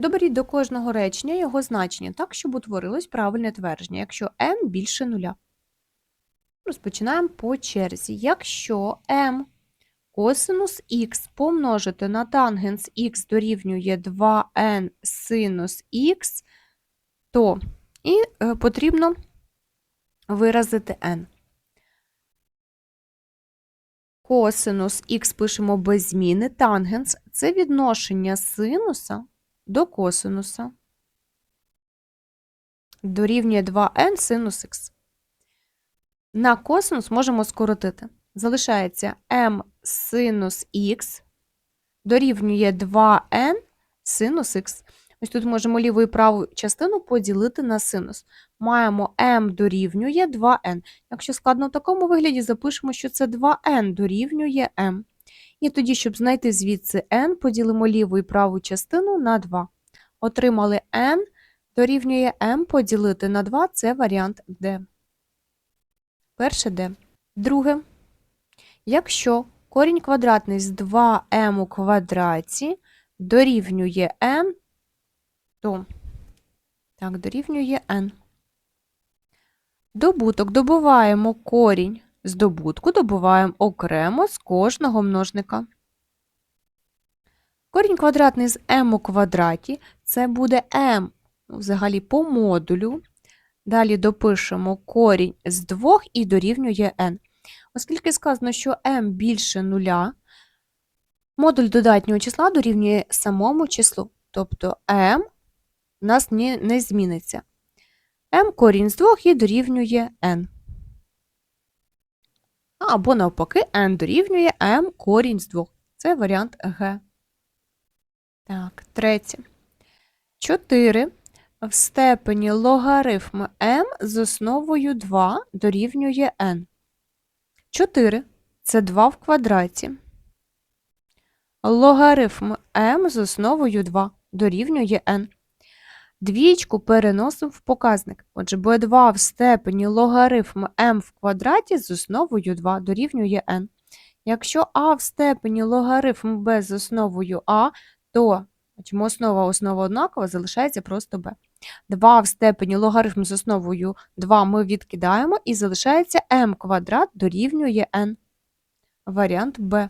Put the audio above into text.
Доберіть до кожного речення його значення так, щоб утворилось правильне твердження, якщо m більше нуля. Розпочинаємо по черзі. Якщо m косинус х помножити на тангенс х дорівнює 2n синус х, то і е, потрібно виразити n. Косинус х пишемо без зміни, тангенс – це відношення синуса до косинуса. Дорівнює 2n синус х. На косинус можемо скоротити. Залишається m синус х дорівнює 2n синус х. Ось тут можемо ліву і праву частину поділити на синус. Маємо m дорівнює 2n. Якщо складно в такому вигляді, запишемо, що це 2n дорівнює m. І тоді, щоб знайти звідси n, поділимо ліву і праву частину на 2. Отримали n дорівнює m поділити на 2 – це варіант D. Перше D. Друге. Якщо корінь квадратний з 2m у квадраті дорівнює n, то так, дорівнює n. Добуток добуваємо корінь з добутку, добуваємо окремо з кожного множника. Корінь квадратний з m у квадраті це буде m ну, взагалі по модулю. Далі допишемо корінь з 2 і дорівнює n. Оскільки сказано, що m більше нуля, модуль додатнього числа дорівнює самому числу. Тобто m у нас не зміниться. m корінь з 2 і дорівнює n. Або навпаки, n дорівнює m корінь з 2. Це варіант Г. Так, третє. 4 в степені логарифм m з основою 2 дорівнює n. 4 це 2 в квадраті. Логарифм m з основою 2 дорівнює n. Двічку переносимо в показник. Отже, буде 2 в степені логарифм m в квадраті з основою 2 дорівнює n. Якщо а в степені логарифм b з основою а, то чому основа основа однакова, залишається просто b. 2 в степені логарифм з основою 2 ми відкидаємо і залишається m квадрат дорівнює n. Варіант b.